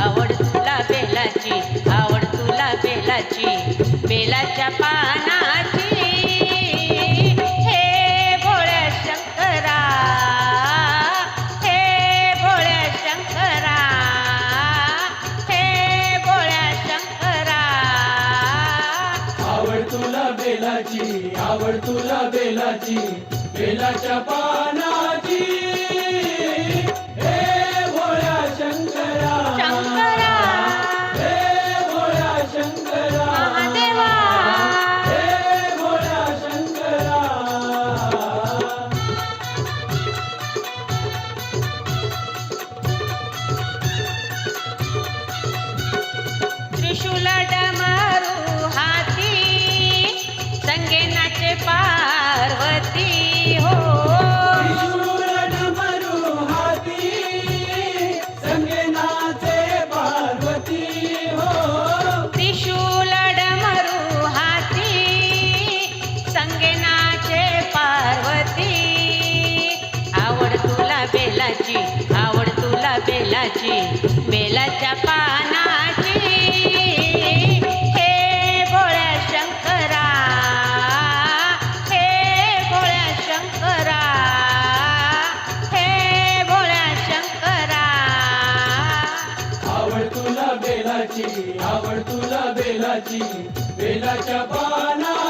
आवड तुला बेलाची आवड तुला बेलाची बेलाच्या बेलाची आवड तुला बेलाची बेलाच्या पानाची. हे भोळ्या शंकरा. शंकरा. हे भोळ्या शंकरा. महादेवा. हे भोळ्या शंकरा. त्रिशूल डमरू नाचे पार्वती आवड तुला बेलाची आवड तुला बेलाची बेलाच्या पानाची बेलाच्या पानाची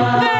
पानाची